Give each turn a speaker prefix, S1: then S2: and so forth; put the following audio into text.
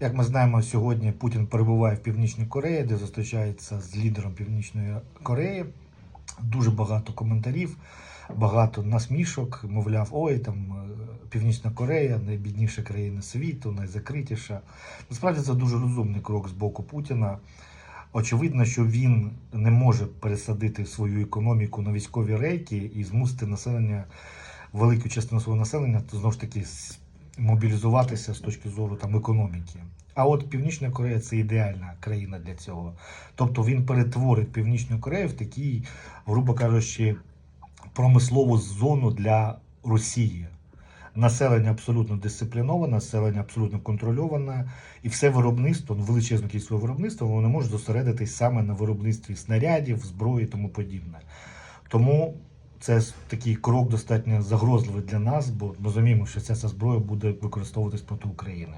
S1: Як ми знаємо, сьогодні Путін перебуває в Північній Кореї, де зустрічається з лідером Північної Кореї. Дуже багато коментарів, багато насмішок. Мовляв, ой, там е, Північна Корея найбідніша країна світу, найзакритіша. Насправді це дуже розумний крок з боку Путіна. Очевидно, що він не може пересадити свою економіку на військові рейки і змусити населення, велику частину свого населення, то знову ж таки мобілізуватися з точки зору там економіки. А от Північна Корея це ідеальна країна для цього. Тобто він перетворить Північну Корею в такий, грубо кажучи, промислову зону для Росії. Населення абсолютно дисципліноване, населення абсолютно контрольоване, і все виробництво, ну, величезну кількість виробництва, воно може зосередитись саме на виробництві снарядів, зброї і тому подібне. Тому це такий крок достатньо загрозливий для нас, бо розуміємо, що ця, ця зброя буде використовуватись проти України.